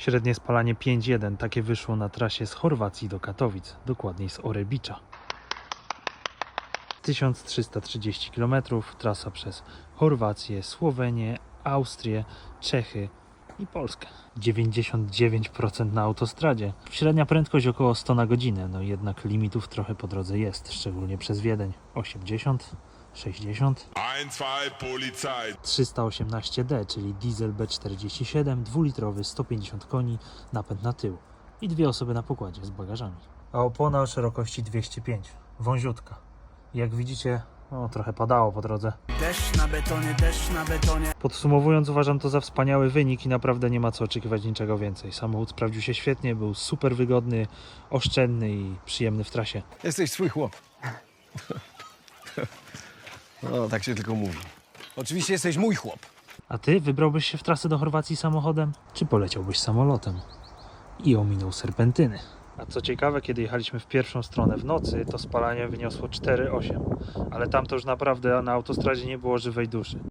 Średnie spalanie 5,1. Takie wyszło na trasie z Chorwacji do Katowic, dokładniej z Orebicza. 1330 km, trasa przez Chorwację, Słowenię, Austrię, Czechy i Polskę. 99% na autostradzie. Średnia prędkość około 100 na godzinę, no jednak limitów trochę po drodze jest, szczególnie przez Wiedeń. 80, 60. 1-2 Polizei. 318D, czyli diesel B47, dwulitrowy, 150 koni, napęd na tył i dwie osoby na pokładzie z bagażami. A opona o szerokości 205, wąziutka. Jak widzicie, no, trochę padało po drodze. Deszcz na betonie, deszcz na betonie. Podsumowując, uważam to za wspaniały wynik i naprawdę nie ma co oczekiwać niczego więcej. Samochód sprawdził się świetnie, był super wygodny, oszczędny i przyjemny w trasie. Jesteś swój chłop. No, tak się tylko mówi. Oczywiście jesteś mój chłop. A ty wybrałbyś się w trasę do Chorwacji samochodem, czy poleciałbyś samolotem? I ominął serpentyny. A co ciekawe, kiedy jechaliśmy w pierwszą stronę w nocy, to spalanie wyniosło 4,8. Ale tam to już naprawdę na autostradzie nie było żywej duszy.